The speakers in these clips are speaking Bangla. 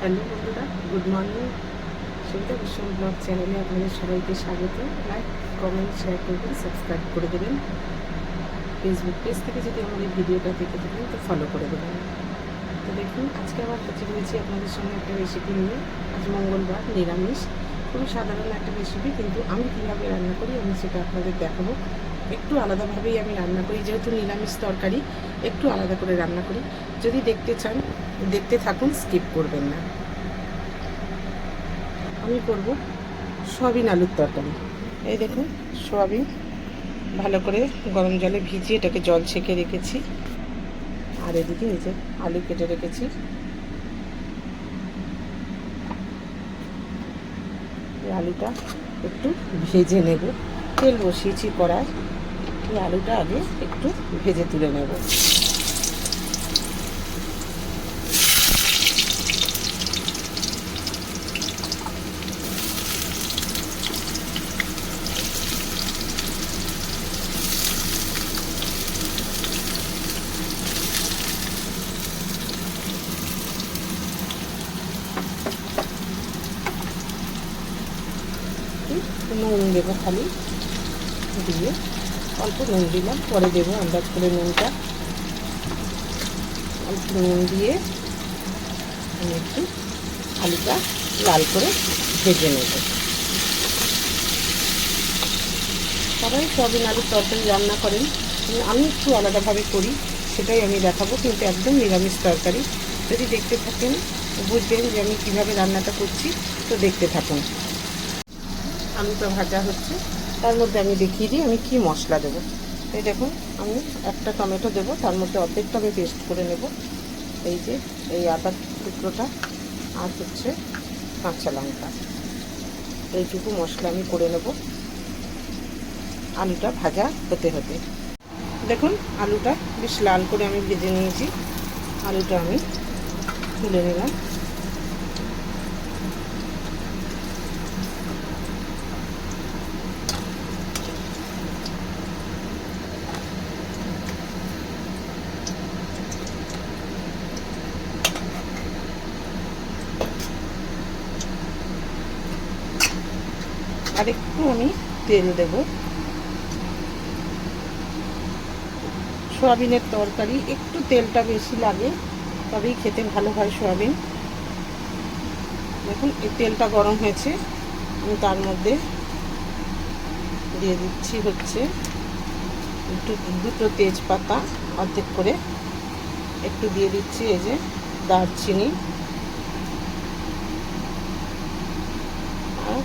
হ্যালো বন্ধুরা, good morning. Sabita Goswami blog চ্যানেলে আপনাদের সবাইকে স্বাগত। লাইক কমেন্ট শেয়ার করবেন সাবস্ক্রাইব করে দেবেন। ফেসবুক পেজ থেকে যদি আমাদের ভিডিওটা দেখে থাকেন, তো ফলো করে দেবেন। তো দেখুন, আজকে আবার হাজির হয়েছি আপনাদের সঙ্গে একটা রেসিপি নিয়ে। আজ মঙ্গলবার, নিরামিষ। খুবই সাধারণ একটা রেসিপি কিন্তু আমি কীভাবে রান্না করি, আমি সেটা আপনাদের দেখাবো। একটু আলাদাভাবেই আমি রান্না করি, যেহেতু নিরামিষ তরকারি, একটু আলাদা করে রান্না করি। যদি দেখতে চান দেখতে থাকুন স্কিপ করবেন না। আমি করব সয়াবিন আলুর তরকারি। এই দেখুন, সয়াবিন ভালো করে গরম জলে ভিজিয়ে এটাকে জল ছেঁকে রেখেছি। আর এদিকে এই যে আলু কেটে রেখেছি। আলুটা একটু ভেজে নেব। তেল বসিয়েছি কড়ায় এই আলুটা আগে একটু ভেজে তুলে নেব। নুন দেবো খালি দিয়ে অল্প নুন দিলাম, পরে দেবো আন্দাজ করে নুনটা। অল্প নুন দিয়ে আমি একটু আলুটা লাল করে ভেজে নেব। সবাই সয়াবিন আলুর তরকারি রান্না করেন। আমি একটু আলাদাভাবে করি, সেটাই আমি দেখাবো, কিন্তু একদম নিরামিষ তরকারি। যদি দেখতে থাকেন, বুঝবেন যে আমি কীভাবে রান্নাটা করছি, তো দেখতে থাকুন। আলুটা ভাজা হচ্ছে। তার মধ্যে আমি দেখিয়ে দিই, আমি কি মশলা দেবো। এই দেখুন, আমি একটা টমেটো দেবো, তার মধ্যে অর্ধেকটা আমি পেস্ট করে নেব। এই যে, এই আদা টুকরোটা, আর হচ্ছে কাঁচা লঙ্কা। এইটুকু মশলা আমি করে নেব। আলুটা ভাজা হতে হতে দেখুন, আলুটা বেশ লাল করে আমি ভেজে নিয়েছি। আলুটা আমি তুলে নিলাম। আর একটু আমি তেল দেব। সোয়াবিনের তরকারি, একটু তেলটা বেশি লাগে, তবেই খেতে ভালো হয় সোয়াবিন। দেখুন, এই তেলটা গরম হয়েছে, আমি তার মধ্যে দিয়ে দিচ্ছি হচ্ছে একটু দুটো তেজপাতা অর্ধেক করে। একটু দিয়ে দিচ্ছি এই যে দারচিনি আর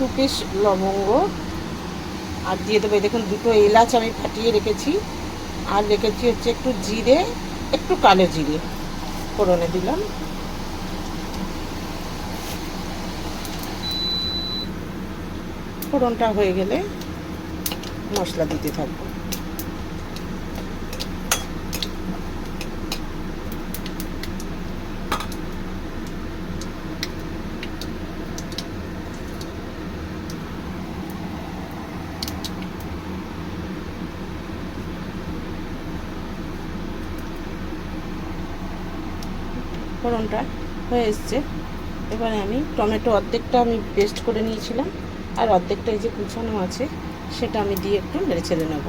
দু পিস লবঙ্গ। আর দিয়ে দেবো দেখুন, দুটো এলাচ আমি ফাটিয়ে রেখেছি। আর রেখেছি হচ্ছে একটু জিরে, একটু কালো জিরে। ফোড়নে দিলাম। ফোড়নটা হয়ে গেলে মশলা দিতে থাকব। ফোড়নটা হয়ে এসছে। এবারে আমি টমেটো অর্ধেকটা আমি পেস্ট করে নিয়েছিলাম, আর অর্ধেকটা এই যে কুচানো আছে, সেটা আমি দিয়ে একটু নেড়ে ছেড়ে নেব।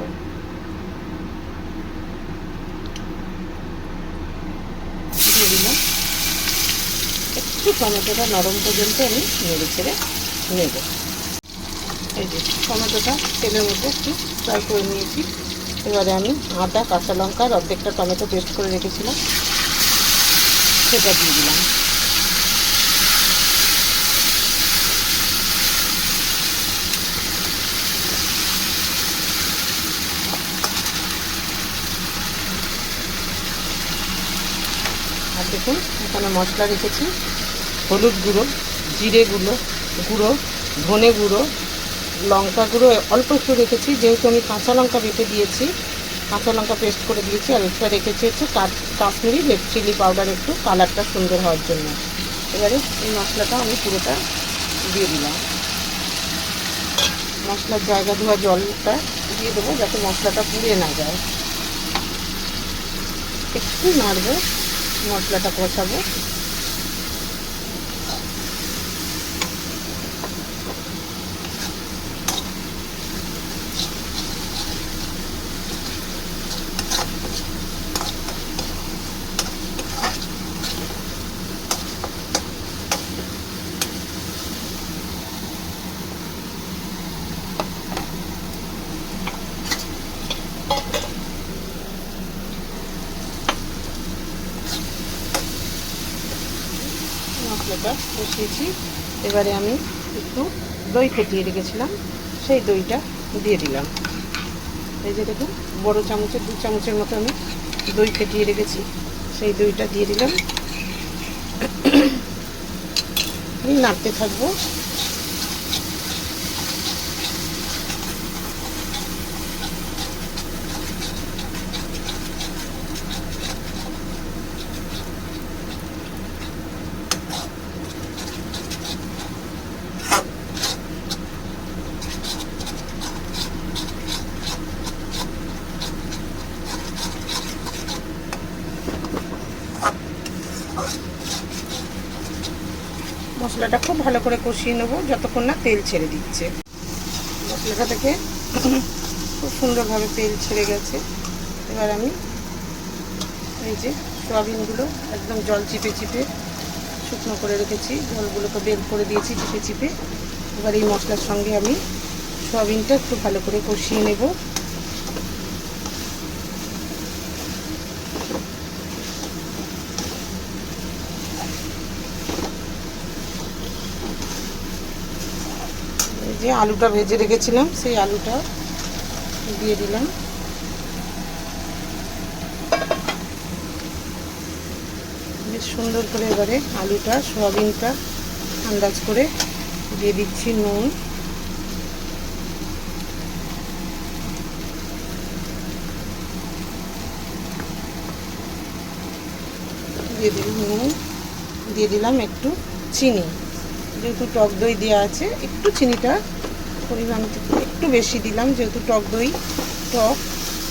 একটু টমেটোটা নরম পর্যন্ত আমি নেড়ে ছেড়ে নেব। এই যে টমেটোটা তেলের মধ্যে একটু ফ্রাই করে নিয়েছি। এবারে আমি আদা, কাঁচা লঙ্কা আর অর্ধেকটা টমেটো পেস্ট করে রেখেছিলাম। সেটা দিয়ে দিলাম। আর দেখুন, এখানে মশলা রেখেছি। হলুদ গুঁড়ো, জিরে গুঁড়ো গুঁড়ো, ধনে গুঁড়ো, লঙ্কা গুঁড়ো, অল্প একটু রেখেছি, যেহেতু আমি কাঁচা লঙ্কা বেটে দিয়েছি। কাঁচা লঙ্কা পেস্ট করে দিয়েছি, আর একটা রেখেছি হচ্ছে কাশ্মীরি রেড চিলি পাউডার একটু কালারটা সুন্দর হওয়ার জন্য। এবারে এই মশলাটা আমি পুরোটা দিয়ে দিলাম। মশলার জায়গা ধোয়া জলটা দিয়ে দেবো যাতে মশলাটা পুড়ে না যায়। একটু নাড়বো, মশলাটা কষাবো। মশলাটা কষিয়েছি। এবারে আমি একটু দই ফেটিয়ে রেখেছিলাম, সেই দইটা দিয়ে দিলাম। এই যে দেখুন, বড়ো চামচের দু চামচের মতো আমি দই ফেটিয়ে রেখেছি, সেই দইটা দিয়ে দিলাম। নাড়তে থাকব। মশলাটা খুব ভালো করে কষিয়ে নেব, যতক্ষণ না তেল ছেড়ে দিচ্ছে। মশলাটা থেকে খুব সুন্দরভাবে তেল ছেড়ে গেছে। এবার আমি এই যে সোয়াবিনগুলো একদম জল চিপে চিপে শুকনো করে রেখেছি। জলগুলোকে বের করে দিয়েছি চিপে চিপে। এবার এই মশলার সঙ্গে আমি সোয়াবিনটা একটু ভালো করে কষিয়ে নেব। যে আলুটা ভেজে রেখেছিলাম, সেই আলুটা দিয়ে দিলাম। বেশ সুন্দর করে এবারে আলুটা, সোয়াবিনটা আন্দাজ করে দিয়ে দিচ্ছি নুন। দিয়ে দিলাম নুন, দিয়ে দিলাম একটু চিনি। যেহেতু টক দই দেওয়া আছে, একটু চিনিটা পরিমাণ একটু বেশি দিলাম, যেহেতু টক দই, টক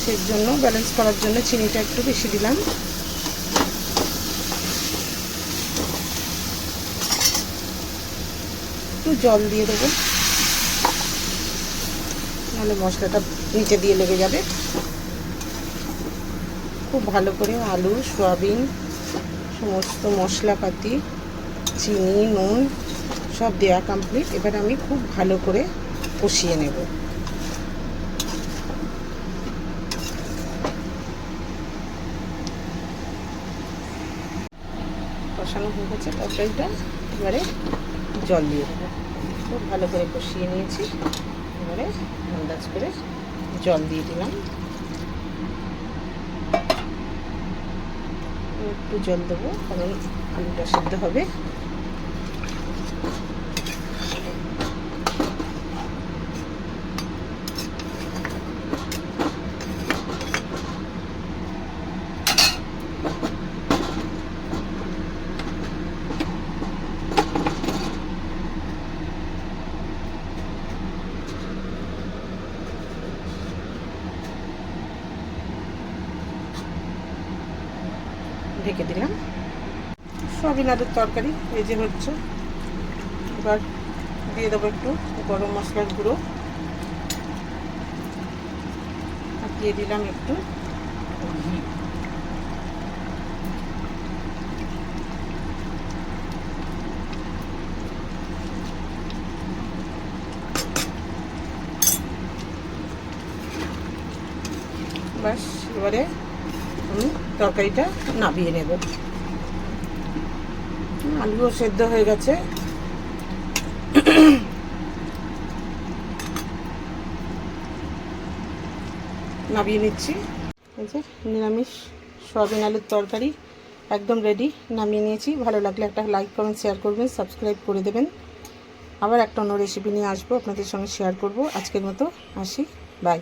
সেই জন্য ব্যালেন্স করার জন্য চিনিটা একটু বেশি দিলাম। একটু জল দিয়ে দেবো। নাহলে মশলাটা নিচে দিয়ে লেগে যাবে। খুব ভালো করে আলু, সয়াবিন, সমস্ত মশলাপাতি, চিনি, নুন সব দেওয়া কমপ্লিট এবার আমি খুব ভালো করে কষিয়ে নেব। কষানো হয়ে গেছে তরকারিটা। এবারে জল দিয়ে দেবো। খুব ভালো করে কষিয়ে নিয়েছি। এবারে আন্দাজ করে জল দিয়ে দিলাম। একটু জল দেবো, কারণ আলুটা সিদ্ধ হবে ঢেকে দিলাম সয়াবিন আলুর তরকারি, এই যে হচ্ছে। এবার দিয়ে দেবো একটু গরম মশলার গুঁড়ো। দিয়ে দিলাম একটু ব্যাস, এবারে আমি তরকারিটা নামিয়ে নেব। আলুও সেদ্ধ হয়ে গেছে। নামিয়ে নিচ্ছি। যে নিরামিষ সয়াবিন আলুর তরকারি একদম রেডি নামিয়ে নিয়েছি। ভালো লাগলে একটা লাইক কমেন্ট শেয়ার করবেন সাবস্ক্রাইব করে দেবেন। আবার একটা অন্য রেসিপি নিয়ে আসব, আপনাদের সঙ্গে শেয়ার করব। আজকের মতো আসি। বাই